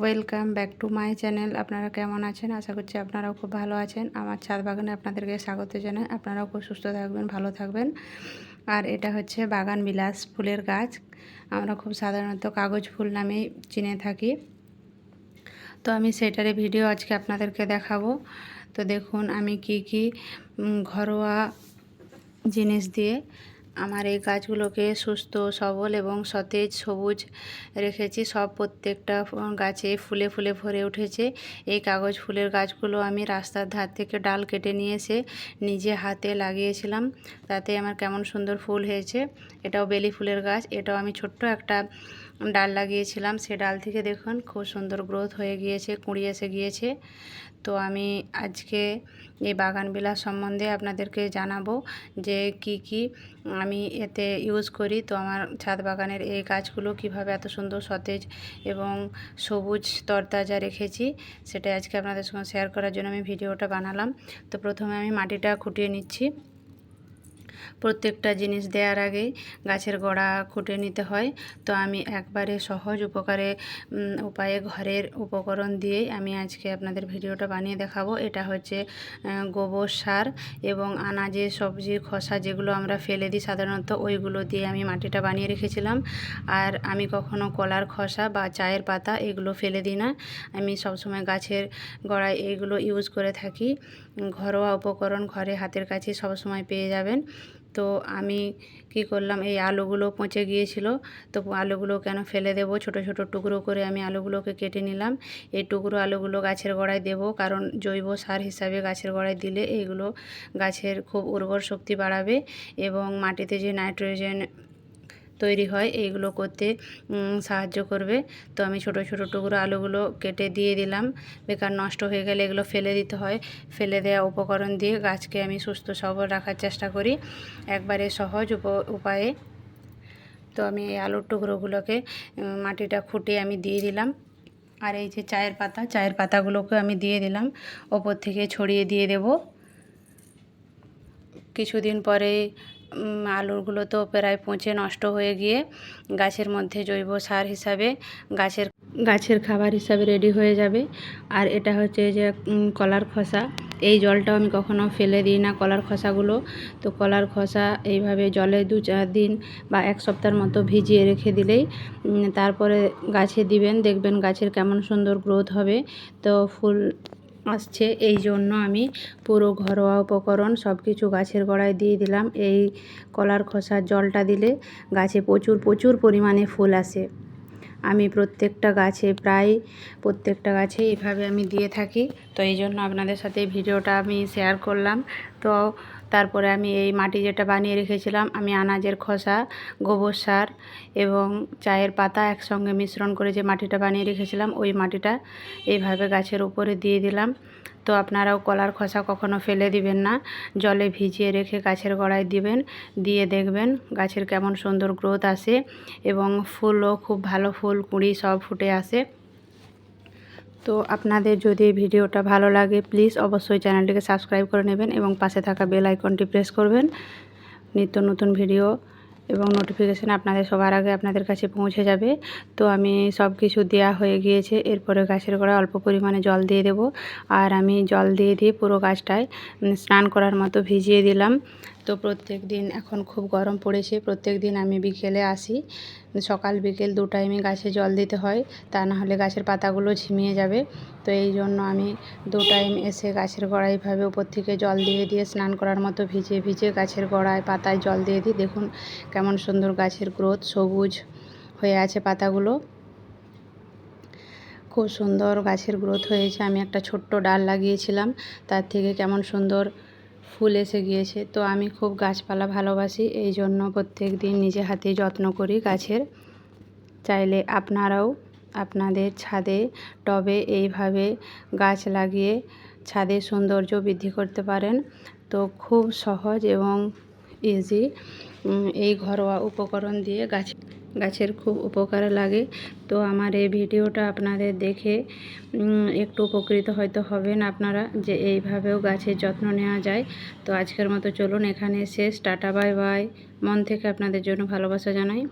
Welcome back to my channel আপনারা কেমন আছেন? আশা করছি আপনারাও খুব ভালো আছেন। আমার ছাদ বাগানে আপনাদেরকে স্বাগত জানাই। আপনারাও খুব সুস্থ থাকবেন, ভালো থাকবেন। আর এটা হচ্ছে বাগান বিলাস ফুলের গাছ। আমরা খুব সাধারণত কাগজ ফুল নামেই চিনে থাকি। তো আমি সেটারই ভিডিও আজকে আপনাদেরকে দেখাবো। তো দেখুন, আমি কি কি ঘরোয়া জিনিস দিয়ে আমার এই গাছগুলোকে সুস্থ, সবল এবং সতেজ, সবুজ রেখেছি। সব প্রত্যেকটা গাছে ফুলে ফুলে ভরে উঠেছে। এই কাগজ ফুলের গাছগুলো আমি রাস্তার ধার থেকে ডাল কেটে নিয়ে এসে নিজে হাতে লাগিয়েছিলাম। তাতে আমার কেমন সুন্দর ফুল হয়েছে। এটাও বেলি ফুলের গাছ। এটাও আমি ছোট্ট একটা ডাল লাগিয়েছিলাম, সে ডাল থেকে দেখুন খুব সুন্দর গ্রোথ হয়ে গিয়েছে, কুঁড়ি এসে গিয়েছে। তো আমি আজকে এই বাগান বিলাস সম্বন্ধে আপনাদেরকে জানাব যে কি কি আমি এতে ইউজ করি। তো আমার ছাদ বাগানের এই গাছগুলো কীভাবে এত সুন্দর সতেজ এবং সবুজ তরতাজা রেখেছি সেটা আজকে আপনাদের সঙ্গে শেয়ার করার জন্য আমি ভিডিওটা বানালাম। তো প্রথমে আমি মাটিটা খুঁটিয়ে নিচ্ছি। প্রত্যেকটা জিনিস দেওয়ার আগে গাছের গোড়া খুঁটে নিতে হয়। তো আমি একবারে সহজ উপকারে উপায়ে ঘরের উপকরণ দিয়েই আমি আজকে আপনাদের ভিডিওটা বানিয়ে দেখাবো। এটা হচ্ছে গোবর সার এবং আনাজে সবজির খোসা যেগুলো আমরা ফেলে দিই সাধারণত, ওইগুলো দিয়ে আমি মাটিটা বানিয়ে রেখেছিলাম। আর আমি কখনো কলার খোসা বা চায়ের পাতা এগুলো ফেলে দিই না। আমি সবসময় গাছের গোড়ায় এইগুলো ইউজ করে থাকি। ঘরোয়া উপকরণ ঘরে হাতের কাছে সবসময় পেয়ে যাবেন। তো আমি কি করলাম, এই আলুগুলো পচে গিয়েছিল। তো আলুগুলো কেন ফেলে দেব? ছোট ছোট টুকরো করে আমি আলুগুলোকে কেটে নিলাম। এই টুকরো আলুগুলো গাছের গোড়ায় দেব, কারণ জৈব সার হিসাবে গাছের গোড়ায় দিলে এইগুলো গাছের খুব উর্বর শক্তি বাড়াবে এবং মাটিতে যে নাইট্রোজেন তৈরি হয়, এইগুলো করতে সাহায্য করবে। তো আমি ছোট ছোট টুকরো আলুগুলো কেটে দিয়ে দিলাম। বেকার নষ্ট হয়ে গেলে এগুলো ফেলে দিতে হয়। ফেলে দেওয়া উপকরণ দিয়ে গাছকে আমি সুস্থ, সবল রাখার চেষ্টা করি। একবারে সহজ উপ, উপায়ে। তো আমি এই আলুর টুকরোগুলোকে মাটিটা খুঁটে আমি দিয়ে দিলাম। আর এই যে চায়ের পাতা, চায়ের পাতাগুলোকে আমি দিয়ে দিলাম। ওপর থেকে ছড়িয়ে দিয়ে দেব। কিছুদিন পরে আলুগুলো তো প্রায় পচে নষ্ট হয়ে গিয়ে গাছের মধ্যে জৈব সার হিসাবে গাছের গাছের খাবার হিসাবে রেডি হয়ে যাবে। আর এটা হচ্ছে যে কলার খোসা। এই জলটাও আমি কখনো ফেলে দিই না কলার খোসাগুলো। তো কলার খোসা এইভাবে জলে দু চার দিন বা এক সপ্তাহের মতো ভিজিয়ে রেখে দিলেই তারপরে গাছে দিবেন, দেখবেন গাছের কেমন সুন্দর গ্রোথ হবে। তো ফুল আসছে। এই জন্য আমি পুরো ঘরোয়া উপকরণ সব কিছু গাছের গোড়ায় দিয়ে দিলাম। এই কলার খোসার জলটা দিলে গাছে প্রচুর প্রচুর পরিমাণে ফুল আসে। আমি প্রত্যেকটা গাছে প্রায় প্রত্যেকটা গাছে এইভাবে আমি দিয়ে থাকি। তো এই জন্য আপনাদের সাথে ভিডিওটা আমি শেয়ার করলাম। তো তারপরে আমি এই মাটি যেটা বানিয়ে রেখেছিলাম, আমি আনাজের খোসা, গোবর সার এবং চায়ের পাতা একসঙ্গে মিশ্রণ করে যে মাটিটা বানিয়ে রেখেছিলাম, ওই মাটিটা এইভাবে গাছের উপরে দিয়ে দিলাম। তো আপনারাও কলার খোসা কখনো ফেলে দিবেন না, জলে ভিজিয়ে রেখে গাছের গোড়ায় দিবেন, দিয়ে দেখবেন গাছের কেমন সুন্দর গ্রোথ আসে এবং ফুলও খুব ভালো ফুল, কুঁড়ি সব ফুটে আসে। তো আপনাদের যদি ভিডিওটা ভালো লাগে প্লিজ অবশ্যই চ্যানেলটিকে সাবস্ক্রাইব করে নেবেন এবং পাশে থাকা বেল আইকনটি প্রেস করবেন। নিত্য নতুন ভিডিও এবং নোটিফিকেশান আপনাদের সবার আগে আপনাদের কাছে পৌঁছে যাবে। তো আমি সব কিছু দেওয়া হয়ে গিয়েছে, এরপরে গাছের গোড়ায় অল্প পরিমাণে জল দিয়ে দেব। আর আমি জল দিয়ে দিয়ে পুরো গাছটায় স্নান করার মতো ভিজিয়ে দিলাম। তো প্রত্যেক দিন এখন খুব গরম পড়েছে। প্রত্যেক দিন আমি বিকেলে আসি। সকাল বিকেল দু টাইমে গাছে জল দিতে হয়। তা না হলে গাছের পাতাগুলো ঝিমিয়ে যাবে। তো এই জন্য আমি দু টাইম এসে গাছের গোড়ায় এইভাবে উপর থেকে জল দিয়ে দিয়ে স্নান করার মতো ভিজে ভিজে গাছের গোড়ায় পাতায় জল দিয়ে দিই। দেখুন কেমন সুন্দর গাছের গ্রোথ সবুজ হয়ে আছে পাতাগুলো। খুব সুন্দর গাছের গ্রোথ হয়েছে। আমি একটা ছোট্ট ডাল লাগিয়েছিলাম। তার থেকে কেমন সুন্দর ফুল এসে গিয়েছে। তো আমি খুব গাছপালা ভালোবাসি, এই জন্য প্রত্যেক দিন নিজে হাতে যত্ন করি গাছের। চাইলে আপনারাও আপনাদের ছাদে, টবে এইভাবে গাছ লাগিয়ে ছাদের সৌন্দর্য বৃদ্ধি করতে পারেন। তো খুব সহজ এবং ইজি এই ঘরোয়া উপকরণ দিয়ে গাছ গাছের খুব উপকার লাগে। তো আমার এই ভিডিওটা আপনাদের দেখে একটু উপকৃত হয়তো হবেন আপনারা যে এইভাবেও গাছের যত্ন নেওয়া যায়। তো আজকের মতো চলুন এখানে শেষ। Tata, bye bye. মন থেকে আপনাদের জন্য ভালোবাসা জানাই।